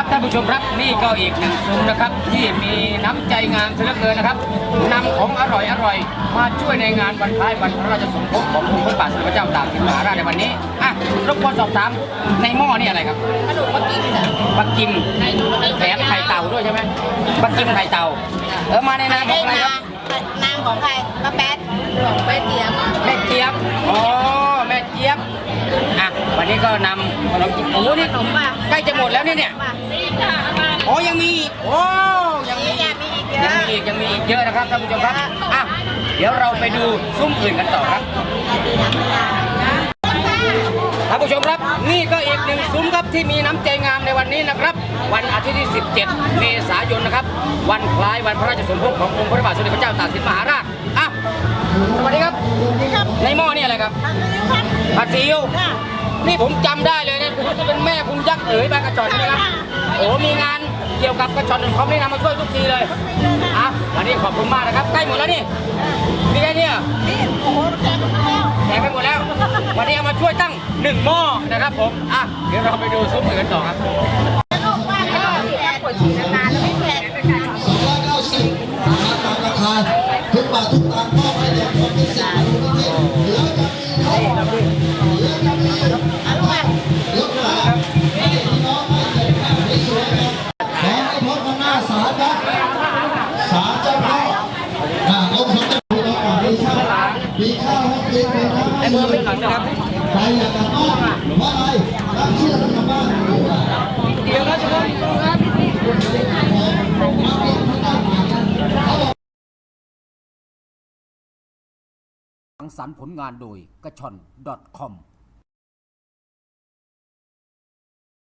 านผู้ชมครับนี่ก็อีกหนึ่งซุ้มนะครับ ที่มีน้ำใจงามเสียเหลือเกินนะครับนำของอร่อยอร่อยมาช่วยในงานวันคล้ายวันพระราชสมภพขององค์พระบาทสมเด็จพระเจ้าตากสินมหาราชในวันนี้อะรบกวนสอบถามในหม้อนี่อะไรครับขนมปักกิ่งจ้ะปักกิมแถมไข่เต่าด้วยใช่ไหมปักกิมไข่เต่าเออมาในนามของใครครับนามของใครป้าแป๊ดของแป๊ดเตียม นนี้ก็นำขนมจีบโอ้โหนี่ใกล้จะหมดแล้วเนี่ยเนี่ยมาซีค่ะมาอ๋อยังมีอีกโอ้ยังมีมีอีกอะมีอีกเยยังอะมีอีกยังมีอีกเยอะนะครับท่านผู้ชมครับอะเดี๋ยวเราไปดูซุ้มอื่นกันต่อครับท่านผู้ชมครับนี่ก็อีกหนึ่งซุ้มครับที่มีน้ำใจงามในวันนี้นะครับ วันอาทิตย์ที่ 17 เมษายนนะครับ วันคล้ายวันพระราชสมภพขององค์พระบาทสมเด็จพระเจ้าตากสินมหาราชอะสวัสดีครับ ในหม้อนี่อะไรครับผัดซีอิ๊ว นี่ผมจำได้เลยนะคุณจะเป็นแม่คุณยักษ์เอ๋ยบางกระจอนใช่ไหมครับโอ้มีงานเกี่ยวกับกระชอนคอมนี่นำมาช่วยทุกทีเลยอะวันนี้ขอบคุณมากนะครับใกล้หมดแล้วนี่มีแค่เนี้ยนี่โอ้โหแจกหมดแล้วแจกไปหมดแล้ว วันนี้เอามาช่วยตั้งหนึ่งหม้อนะครับผมอะเดี๋ยวเราไปดูซุ้มอื่นกันต่อครับลูกว่าแล้วแจกปวดฉี่นานๆแล้วไม่แจก290ตามราคาทุกบาททุกตังค์มอบให้แด่คนที่สิบอ ไอ้มือไม่ข้าวให้ดื่มใครอยากกลับบ้านเพราะอะไรรับเชื่อกลับบ้านเดี๋ยวเราจะมาดูครับสังสรรค์ผลงานโดยกระชอน .com